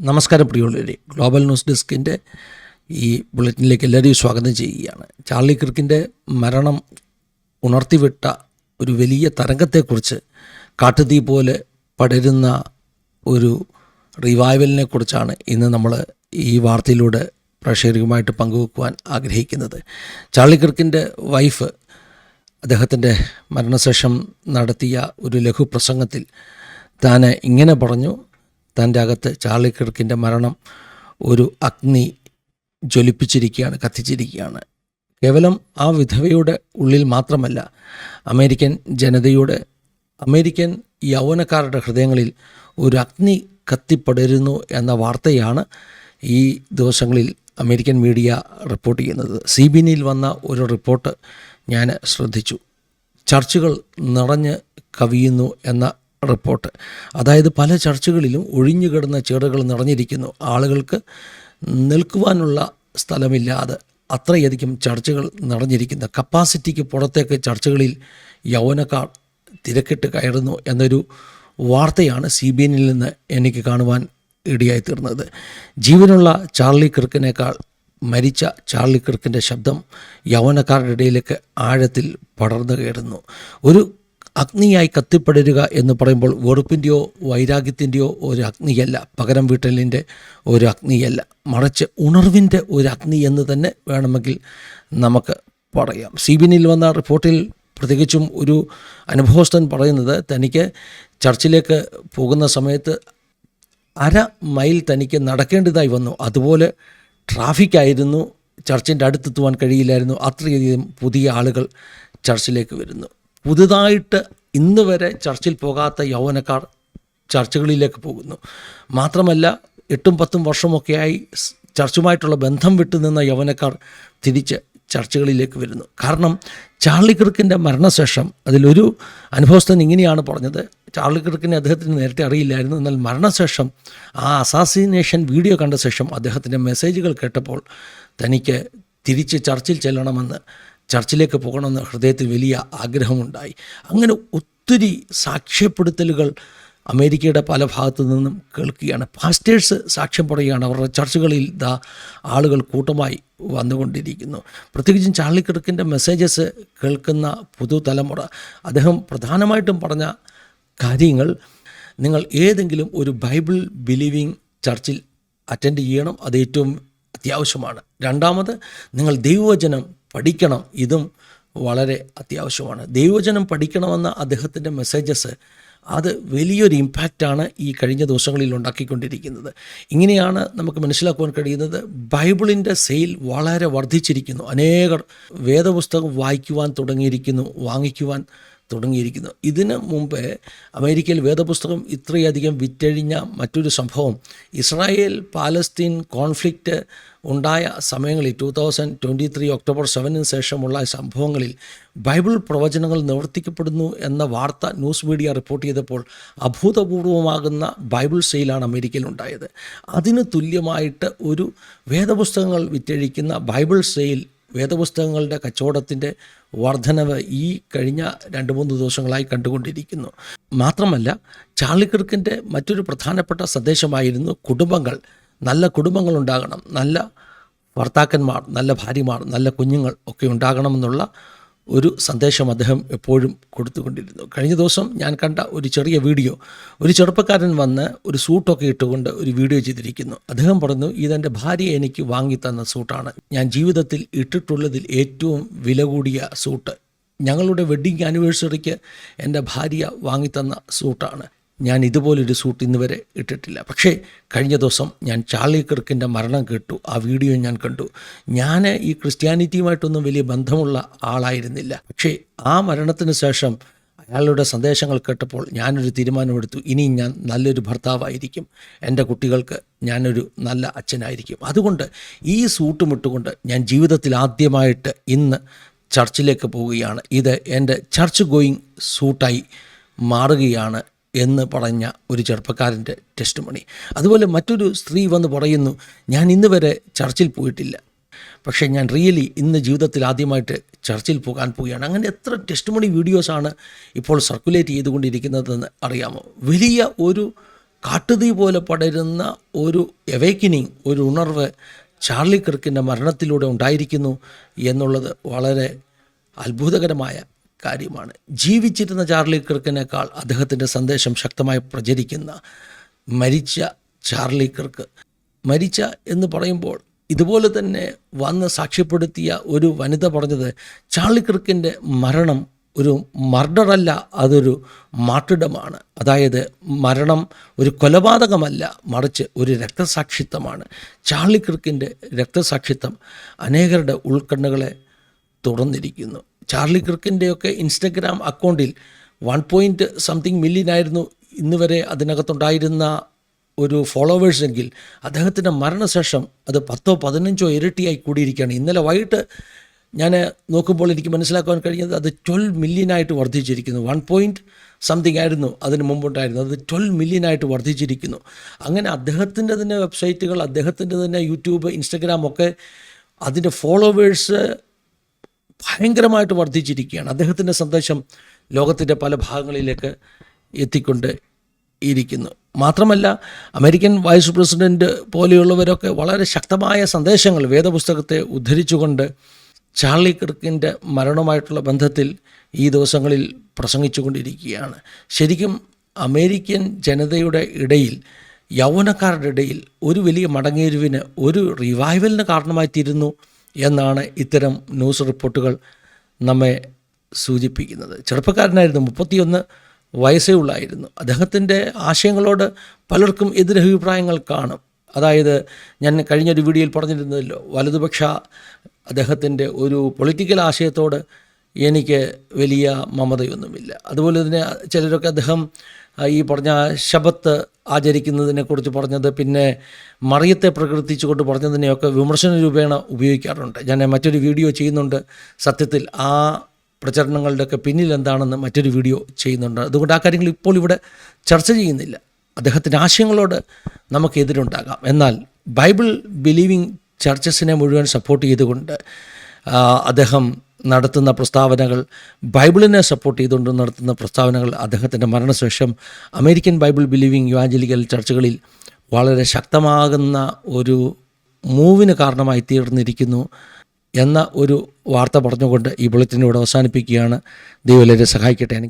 നമസ്കാരം പ്രിയമുള്ളവരെ. Global news ഡെസ്കിന്റെ ഈ ബുള്ളറ്റിനിലേക്ക് എല്ലാവരെയും സ്വാഗതം ചെയ്യുകയാണ്. ചാർലി ക്രിക്കിന്റെ മരണം ഉണർത്തിവിട്ട ഒരു വലിയ തരംഗത്തെക്കുറിച്ച് കാട്ടുതീ പോലെ പടരുന്ന ഒരു റിവൈവലിനെ കുറിച്ചാണ് ഇന്ന് നമ്മൾ ഈ വാർത്തയിലൂടെ പ്രേക്ഷകരുമായിട്ട് പങ്കുവെക്കുവാൻ ആഗ്രഹിക്കുന്നത്. ചാർലി ക്രിക്കിന്റെ വൈഫ് അദ്ദേഹത്തിന്റെ മരണശേഷം നടത്തിയ ഒരു ലഘുപ്രസംഗത്തിൽ താൻ ഇങ്ങനെ പറഞ്ഞു തന്റെ അകത്ത് ചാർലി കിർക്കിന്റെ മരണം ഒരു അഗ്നി ജ്വലിപ്പിച്ചിരിക്കുകയാണ് കത്തിച്ചിരിക്കുകയാണ്. കേവലം ആ വിധവയുടെ ഉള്ളിൽ മാത്രമല്ല അമേരിക്കൻ ജനതയുടെ അമേരിക്കൻ യൗവനക്കാരുടെ ഹൃദയങ്ങളിൽ ഒരു അഗ്നി കത്തിപ്പടരുന്നു എന്ന വാർത്തയാണ് ഈ ദിവസങ്ങളിൽ അമേരിക്കൻ മീഡിയ റിപ്പോർട്ട് ചെയ്യുന്നത്. സി ബി നിയിൽ വന്ന ഒരു റിപ്പോർട്ട് ഞാൻ ശ്രദ്ധിച്ചു. ചർച്ചുകൾ നിറഞ്ഞ് കവിയുന്നു എന്ന റിപ്പോർട്ട്. അതായത് പല ചർച്ചുകളിലും ഒഴിഞ്ഞു കിടന്ന ചേറുകൾ നിറഞ്ഞിരിക്കുന്നു. ആളുകൾക്ക് നിൽക്കുവാനുള്ള സ്ഥലമില്ലാതെ അത്രയധികം ചർച്ചുകൾ നിറഞ്ഞിരിക്കുന്ന. കപ്പാസിറ്റിക്ക് പുറത്തേക്ക് ചർച്ചുകളിൽ യൗവനക്കാർ തിരക്കിട്ട് കയറുന്നു എന്നൊരു വാർത്തയാണ് സി ബി എന്നിൽ നിന്ന് എനിക്ക് കാണുവാൻ ഇടയായി തീർന്നത്. ജീവനുള്ള ചാർലി കിർക്കിനേക്കാൾ മരിച്ച ചാർലി കിർക്കിന്റെ ശബ്ദം യൗവനക്കാരുടെ ഇടയിലേക്ക് ആഴത്തിൽ പടർന്നു കയറുന്നു. ഒരു അഗ്നിയായി കത്തിപ്പടരുക എന്ന് പറയുമ്പോൾ വെറുപ്പിന്റെയോ വൈരാഗ്യത്തിന്റെയോ ഒരു അഗ്നിയല്ല. പകരം വീട്ടലിന്റെ ഒരു അഗ്നിയല്ല. മറിച്ച് ഉണർവിന്റെ ഒരു അഗ്നി എന്ന് തന്നെ വേണമെങ്കിൽ നമുക്ക് പറയാം. സി ബി നിൽ വന്ന റിപ്പോർട്ടിൽ പ്രത്യേകിച്ചും ഒരു അനുഭവസ്ഥൻ പറയുന്നത് തനിക്ക് ചർച്ചിലേക്ക് പോകുന്ന സമയത്ത് അര മൈൽ തനിക്ക് നടക്കേണ്ടതായി വന്നു. അതുപോലെ ട്രാഫിക്കായിരുന്നു ചർച്ചിന്റെ അടുത്തെത്തുവാൻ കഴിയില്ലായിരുന്നു. അത്രയധികം പുതിയ ആളുകൾ ചർച്ചിലേക്ക് വരുന്നു. പുതുതായിട്ട് ഇന്ന് വരെ ചർച്ചിൽ പോകാത്ത യൗവനക്കാർ ചർച്ചുകളിലേക്ക് പോകുന്നു. മാത്രമല്ല എട്ടും പത്തും വർഷമൊക്കെയായി ചർച്ചുമായിട്ടുള്ള ബന്ധം വിട്ടുനിന്ന യൗവനക്കാർ തിരിച്ച് ചർച്ചകളിലേക്ക് വരുന്നു. കാരണം ചാർലി കിർക്കിന്റെ മരണശേഷം അതിലൊരു അനുഭവസ്ഥൻ ഇങ്ങനെയാണ് പറഞ്ഞത്. ചാർലി കിർക്കിനെ അദ്ദേഹത്തിന് നേരത്തെ അറിയില്ലായിരുന്നു. എന്നാൽ മരണശേഷം ആ അസാസിനേഷൻ വീഡിയോ കണ്ട ശേഷം അദ്ദേഹത്തിന്റെ മെസ്സേജുകൾ കേട്ടപ്പോൾ തനിക്ക് തിരിച്ച് ചർച്ചിൽ ചെല്ലണമെന്ന് ചർച്ചിലേക്ക് പോകണമെന്ന് ഹൃദയത്തിൽ വലിയ ആഗ്രഹമുണ്ടായി. അങ്ങനെ ഒത്തിരി സാക്ഷ്യപ്പെടുത്തലുകൾ അമേരിക്കയുടെ പല ഭാഗത്തു നിന്നും കേൾക്കുകയാണ്. പാസ്റ്റേഴ്സ് സാക്ഷ്യം പറയുകയാണ്. അവരുടെ ചർച്ചകളിൽ ദാ ആളുകൾ കൂട്ടമായി വന്നുകൊണ്ടിരിക്കുന്നു. പ്രത്യേകിച്ചും ചാർലി കിർക്കിന്റെ മെസ്സേജസ് കേൾക്കുന്ന പുതുതലമുറ. അദ്ദേഹം പ്രധാനമായിട്ടും പറഞ്ഞ കാര്യങ്ങൾ നിങ്ങൾ ഏതെങ്കിലും ഒരു ബൈബിൾ ബിലീവിങ് ചർച്ചിൽ അറ്റൻഡ് ചെയ്യണം. അത് ഏറ്റവും അത്യാവശ്യമാണ്. രണ്ടാമത് നിങ്ങൾ ദൈവവചനം പഠിക്കണം. ഇതും വളരെ അത്യാവശ്യമാണ്. ദൈവചനം പഠിക്കണമെന്ന അദ്ദേഹത്തിന്റെ മെസ്സേജസ് അത് വലിയൊരു ഇമ്പാക്റ്റാണ് ഈ കഴിഞ്ഞ ദിവസങ്ങളിൽ ഉണ്ടാക്കിക്കൊണ്ടിരിക്കുന്നത്. ഇങ്ങനെയാണ് നമുക്ക് മനസ്സിലാക്കുവാൻ കഴിയുന്നത്. ബൈബിളിന്റെ സെയിൽ വളരെ വർദ്ധിച്ചിരിക്കുന്നു. അനേകർ വേദപുസ്തകം വായിക്കുവാൻ തുടങ്ങിയിരിക്കുന്നു വാങ്ങിക്കുവാൻ തുടങ്ങിയിരിക്കുന്നു. ഇതിന് മുമ്പേ അമേരിക്കയിൽ വേദപുസ്തകം ഇത്രയധികം വിറ്റഴിഞ്ഞ മറ്റൊരു സംഭവം. ഇസ്രായേൽ പാലസ്തീൻ കോൺഫ്ലിക്റ്റ് ഉണ്ടായ സമയങ്ങളിൽ two thousand twenty three October സെവനിന് ശേഷമുള്ള സംഭവങ്ങളിൽ ബൈബിൾ പ്രവചനങ്ങൾ നിവർത്തിക്കപ്പെടുന്നു എന്ന വാർത്ത ന്യൂസ് മീഡിയ റിപ്പോർട്ട് ചെയ്തപ്പോൾ അഭൂതപൂർവമാകുന്ന ബൈബിൾ സെയിലാണ് അമേരിക്കയിൽ ഉണ്ടായത് അതിന് തുല്യമായിട്ട് ഒരു വേദപുസ്തകങ്ങൾ വിറ്റഴിക്കുന്ന ബൈബിൾ സെയിൽ വേദപുസ്തകങ്ങളുടെ കച്ചവടത്തിന്റെ വർധനവ് ഈ കഴിഞ്ഞ രണ്ട് മൂന്ന് ദിവസങ്ങളായി കണ്ടുകൊണ്ടിരിക്കുന്നു. മാത്രമല്ല ചാർലി കിർക്കിന്റെ മറ്റൊരു പ്രധാനപ്പെട്ട സന്ദേശമായിരുന്നു കുടുംബങ്ങൾ. നല്ല കുടുംബങ്ങൾ ഉണ്ടാകണം. നല്ല ഭർത്താക്കന്മാർ നല്ല ഭാര്യമാർ നല്ല കുഞ്ഞുങ്ങൾ ഒക്കെ ഉണ്ടാകണമെന്നുള്ള ഒരു സന്ദേശം അദ്ദേഹം എപ്പോഴും കൊടുത്തുകൊണ്ടിരുന്നു. കഴിഞ്ഞ ദിവസം ഞാൻ കണ്ട ഒരു ചെറിയ വീഡിയോ. ഒരു ചെറുപ്പക്കാരൻ വന്ന് ഒരു സൂട്ടൊക്കെ ഇട്ടുകൊണ്ട് ഒരു വീഡിയോ ചെയ്തിരിക്കുന്നു. അദ്ദേഹം പറഞ്ഞു ഇതെന്റെ ഭാര്യ എനിക്ക് വാങ്ങി തന്ന സൂട്ടാണ്. ഞാൻ ജീവിതത്തിൽ ഇട്ടിട്ടുള്ളതിൽ ഏറ്റവും വില കൂടിയ സൂട്ട്. ഞങ്ങളുടെ വെഡ്ഡിങ് ആനിവേഴ്സറിക്ക് എന്റെ ഭാര്യ വാങ്ങിത്തന്ന സൂട്ടാണ്. ഞാൻ ഇതുപോലൊരു സൂട്ട് ഇന്ന് വരെ ഇട്ടിട്ടില്ല. പക്ഷേ കഴിഞ്ഞ ദിവസം ഞാൻ ചാർലി കിർക്കിന്റെ മരണം കേട്ടു. ആ വീഡിയോ ഞാൻ കണ്ടു. ഞാൻ ഈ ക്രിസ്ത്യാനിറ്റിയുമായിട്ടൊന്നും വലിയ ബന്ധമുള്ള ആളായിരുന്നില്ല. പക്ഷേ ആ മരണത്തിന് ശേഷം അയാളുടെ സന്ദേശങ്ങൾ കേട്ടപ്പോൾ ഞാനൊരു തീരുമാനമെടുത്തു. ഇനിയും ഞാൻ നല്ലൊരു ഭർത്താവായിരിക്കും. എന്റെ കുട്ടികൾക്ക് ഞാനൊരു നല്ല അച്ഛനായിരിക്കും. അതുകൊണ്ട് ഈ സൂട്ടും ഇട്ടുകൊണ്ട് ഞാൻ ജീവിതത്തിൽ ആദ്യമായിട്ട് ഇന്ന് ചർച്ചിലേക്ക് പോവുകയാണ്. ഇത് എന്റെ ചർച്ച് ഗോയിങ് സൂട്ടായി മാറുകയാണ് എന്ന് പറഞ്ഞ ഒരു ചെറുപ്പക്കാരന്റെ ടെസ്റ്റ് മണി അതുപോലെ മറ്റൊരു സ്ത്രീ വന്ന് പറയുന്നു ഞാൻ ഇന്ന് വരെ ചർച്ചിൽ പോയിട്ടില്ല. പക്ഷേ ഞാൻ റിയലി ഇന്ന് ജീവിതത്തിൽ ആദ്യമായിട്ട് ചർച്ചിൽ പോകാൻ പോവുകയാണ്. അങ്ങനെ എത്ര ടെസ്റ്റ് മണി വീഡിയോസാണ് ഇപ്പോൾ സർക്കുലേറ്റ് ചെയ്തുകൊണ്ടിരിക്കുന്നതെന്ന് അറിയാമോ? വലിയ ഒരു കാട്ടുതീ പോലെ പടരുന്ന ഒരു എവേക്കിനിങ് ഒരു ഉണർവ് ചാർലി കിർക്കിന്റെ മരണത്തിലൂടെ ഉണ്ടായിരിക്കുന്നു എന്നുള്ളത് വളരെ അത്ഭുതകരമായ കാര്യമാണ്. ജീവിച്ചിരുന്ന ചാർലി കിർക്കിനേക്കാൾ അദ്ദേഹത്തിന്റെ സന്ദേശം ശക്തമായി പ്രചരിക്കുന്ന മരിച്ച ചാർലി കിർക്ക് മരിച്ച എന്ന് പറയുമ്പോൾ ഇതുപോലെ തന്നെ വന്ന് സാക്ഷ്യപ്പെടുത്തിയ ഒരു വനിത പറഞ്ഞത് ചാർലി കിർക്കിന്റെ മരണം ഒരു മർഡറല്ല അതൊരു മാർട്ടിടമാണ്. അതായത് മരണം ഒരു കൊലപാതകമല്ല മറിച്ച് ഒരു രക്തസാക്ഷിത്വമാണ്. ചാർലി കിർക്കിന്റെ രക്തസാക്ഷിത്വം അനേകരുടെ ഉൾക്കണ്ണുകളെ തുറന്നിരിക്കുന്നു ചാർലി ക്രിക്കിന്റെയൊക്കെ ഇൻസ്റ്റഗ്രാം അക്കൗണ്ടിൽ വൺ പോയിന്റ് സംതിങ് മില്യൻ ആയിരുന്നു ഇന്ന് വരെ അതിനകത്തുണ്ടായിരുന്ന ഒരു ഫോളോവേഴ്സ് എങ്കിൽ അദ്ദേഹത്തിന്റെ മരണശേഷം അത് പത്തോ പതിനഞ്ചോ ഇരട്ടിയായി കൂടിയിരിക്കുകയാണ്. ഇന്നലെ വൈകിട്ട് ഞാൻ നോക്കുമ്പോൾ എനിക്ക് മനസ്സിലാക്കാൻ കഴിഞ്ഞത് അത് ട്വൽവ് മില്യനായിട്ട് വർദ്ധിച്ചിരിക്കുന്നു. വൺ പോയിന്റ് സംതിങ് ആയിരുന്നു അതിന് മുമ്പുണ്ടായിരുന്നു അത് ട്വൽവ് മില്യനായിട്ട് വർദ്ധിച്ചിരിക്കുന്നു. അങ്ങനെ അദ്ദേഹത്തിന്റെ തന്നെ വെബ്സൈറ്റുകൾ അദ്ദേഹത്തിന്റെ തന്നെ യൂട്യൂബ് ഇൻസ്റ്റഗ്രാം ഒക്കെ അതിന്റെ ഫോളോവേഴ്സ് ഭയങ്കരമായിട്ട് വർദ്ധിച്ചിരിക്കുകയാണ്. അദ്ദേഹത്തിന്റെ സന്ദേശം ലോകത്തിന്റെ പല ഭാഗങ്ങളിലേക്ക് എത്തിക്കൊണ്ട് ഇരിക്കുന്നു. മാത്രമല്ല അമേരിക്കൻ വൈസ് പ്രസിഡന്റ് പോലെയുള്ളവരൊക്കെ വളരെ ശക്തമായ സന്ദേശങ്ങൾ വേദപുസ്തകത്തെ ഉദ്ധരിച്ചുകൊണ്ട് ചാർലി കിർക്കിന്റെ മരണവുമായിട്ടുള്ള ബന്ധത്തിൽ ഈ ദിവസങ്ങളിൽ പ്രസംഗിച്ചുകൊണ്ടിരിക്കുകയാണ്. ശരിക്കും അമേരിക്കൻ ജനതയുടെ ഇടയിൽ യൗവനക്കാരുടെ ഇടയിൽ ഒരു വലിയ മടങ്ങേരുവിന് ഒരു റിവൈവലിന് കാരണമായി തീരുന്നു എന്നാണ് ഇത്തരം ന്യൂസ് റിപ്പോർട്ടുകൾ നമ്മെ സൂചിപ്പിക്കുന്നത്. ചെറുപ്പക്കാരനായിരുന്നു മുപ്പത്തിയൊന്ന് വയസ്സേ ഉള്ളായിരുന്നു അദ്ദേഹത്തിന്റെ ആശയങ്ങളോട് പലർക്കും എതിരഭിപ്രായങ്ങൾ കാണും. അതായത് ഞാൻ കഴിഞ്ഞൊരു വീഡിയോയിൽ പറഞ്ഞിരുന്നല്ലോ വലതുപക്ഷ അദ്ദേഹത്തിന്റെ ഒരു പൊളിറ്റിക്കൽ ആശയത്തോട് എനിക്ക് വലിയ മമതയൊന്നുമില്ല. അതുപോലെ തന്നെ ചിലരൊക്കെ അദ്ദേഹം ഈ പറഞ്ഞ ശബത്ത് ആചരിക്കുന്നതിനെക്കുറിച്ച് പറഞ്ഞത് പിന്നെ മറിയത്തെ പ്രകീർത്തിച്ചുകൊണ്ട് പറഞ്ഞതിനെയൊക്കെ വിമർശന രൂപേണ ഉപയോഗിക്കാറുണ്ട്. ഞാൻ മറ്റൊരു വീഡിയോ ചെയ്യുന്നുണ്ട്. സത്യത്തിൽ ആ പ്രചരണങ്ങളുടെയൊക്കെ പിന്നിൽ എന്താണെന്ന് മറ്റൊരു വീഡിയോ ചെയ്യുന്നുണ്ട്. അതുകൊണ്ട് ആ കാര്യങ്ങൾ ഇപ്പോൾ ഇവിടെ ചർച്ച ചെയ്യുന്നില്ല. അദ്ദേഹത്തിന്റെ ആശയങ്ങളോട് നമുക്ക് എതിരുണ്ടാകാം. എന്നാൽ ബൈബിൾ ബിലീവിങ് ചർച്ചസിനെ മുഴുവൻ സപ്പോർട്ട് ചെയ്തുകൊണ്ട് അദ്ദേഹം നടത്തുന്ന പ്രസ്താവനകൾ ബൈബിളിനെ സപ്പോർട്ട് ചെയ്തുകൊണ്ട് നടത്തുന്ന പ്രസ്താവനകൾ അദ്ദേഹത്തിന്റെ മരണശേഷം അമേരിക്കൻ ബൈബിൾ ബിലീവിംഗ് യുവാഞ്ചലിക്കൽ ചർച്ചകളിൽ വളരെ ശക്തമാകുന്ന ഒരു മൂവിന് കാരണമായി തീർന്നിരിക്കുന്നു എന്ന ഒരു വാർത്ത പറഞ്ഞുകൊണ്ട് ഈ ബുള്ളറ്റിനോട് അവസാനിപ്പിക്കുകയാണ്. ദൈവം എല്ലാവരെ സഹായിക്കട്ടെ.